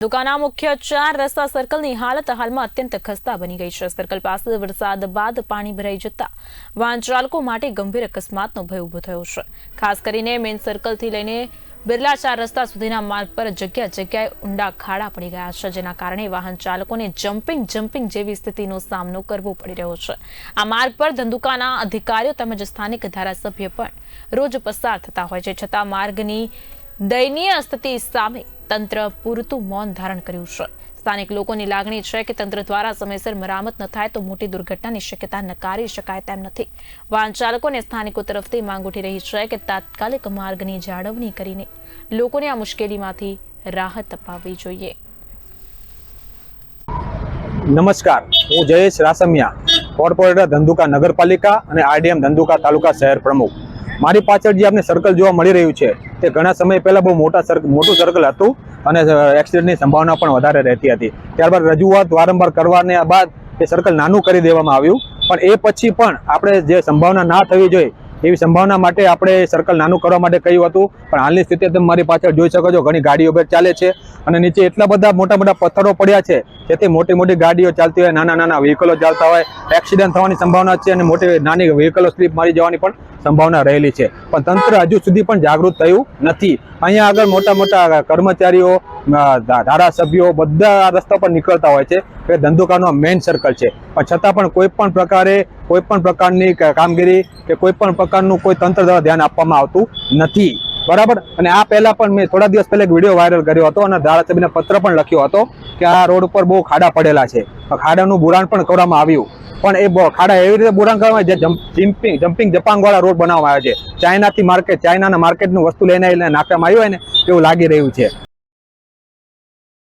દુકાના મુખ્ય ચાર રસ્તા સર્કલની હાલત હાલમાં અત્યંત ખસ્તા બની ગઈ છે. સર્કલ પાસે વરસાદ બાદ પાણી ભરાઈ જતા વાહન ચાલકો માટે ગંભીર અકસ્માતનો ભય ઊભો થયો છે. ખાસ કરીને મેઇન સર્કલથી લઈને બિરલા ચાર રસ્તા સુધીના માર્ગ પર જગ્યા જગ્યાએ ઊંડા ખાડા પડી ગયા છે, જેના કારણે વાહન ચાલકોને જમ્પિંગ જમ્પિંગ જેવી સ્થિતિનો સામનો કરવો પડી રહ્યો છે. આ માર્ગ પર ધંધુકાના અધિકારીઓ તેમજ સ્થાનિક ધારાસભ્ય પણ રોજ પસાર થતા હોય છે. છતાં માર્ગની દયનીય સ્થિતિ સામે તંત્ર પૂરતું મૌન ધારણ કર્યું છે. સ્થાનિક લોકોની લાગણી છે કે તંત્ર દ્વારા સમયસર મરામત ન થાય તો મોટી દુર્ઘટનાની શક્યતા નકારી શકાય તેમ નથી. વાહન ચાલકોને સ્થાનિકો તરફથી માંગ ઉઠી રહી છે કે તાત્કાલિક માર્ગની જાળવણી કરીને લોકોને આ મુશ્કેલીમાંથી રાહત અપાવવી જોઈએ. નમસ્કાર. હું જયેશ રાસમિયા, કોર્પોરેટર ધંધુકા નગરપાલિકા અને આરડીએમ ધંધુકા તાલુકા શહેર પ્રમુખ. મારી પાછળ જે આપણે સર્કલ જોવા મળી રહ્યું છે, તે ઘણા સમય પહેલાં બહુ મોટા સર્કલ મોટું સર્કલ હતું અને એક્સિડન્ટની સંભાવના પણ વધારે રહેતી હતી. ત્યારબાદ રજૂઆત વારંવાર કરવાને બાદ એ સર્કલ નાનું કરી દેવામાં આવ્યું. પણ એ પછી પણ આપણે જે સંભાવના ના થવી જોઈએ એવી સંભાવના માટે આપણે સર્કલ નાનું કરવા માટે કહ્યું હતું. પણ હાલની સ્થિતિ તમે મારી પાછળ જોઈ શકો છો, ઘણી ગાડીઓ બે ચાલે છે અને નીચે એટલા બધા મોટા મોટા પથ્થરો પડ્યા છે, જેથી મોટી મોટી ગાડીઓ ચાલતી હોય, નાના નાના વ્હીકલો ચાલતા હોય એક્સિડન્ટ થવાની સંભાવના છે અને મોટી નાની વ્હીકલો સ્લીપ મારી જવાની પણ સંભાવના રહેલી છે. પણ તંત્ર હજુ સુધી પણ જાગૃત થયું નથી. અહીંયા આગળ મોટા મોટા કર્મચારીઓ ધારાસભ્યો બધા રસ્તા પર નીકળતા હોય છે કે ધંધુકાનો મેઇન સર્કલ છે. પણ છતાં પણ કોઈ પણ પ્રકારે કોઈ પણ પ્રકારની કામગીરી કે કોઈ પણ પ્રકારનું કોઈ તંત્ર દ્વારા ધ્યાન આપવામાં આવતું નથી. બરાબર? અને આ પહેલા પણ મેં થોડા દિવસ પહેલા એક વીડિયો વાયરલ કર્યો હતો અને ધારાસભ્યને પત્ર પણ લખ્યો હતો કે આ રોડ ઉપર બહુ ખાડા પડેલા છે. ખાડાનું બુરાણ પણ કરવામાં આવ્યું. પણ એ ખાડા એવી રીતે બુરાણ કરવામાં જે જમ્પિંગ જમ્પિંગ જપાંગવાળા રોડ બનાવવામાં આવ્યા છે. ચાઇનાથી માર્કેટ ચાઇનાના માર્કેટનું વસ્તુ લઈને નાખવામાં આવ્યું હોય ને, એવું લાગી રહ્યું છે.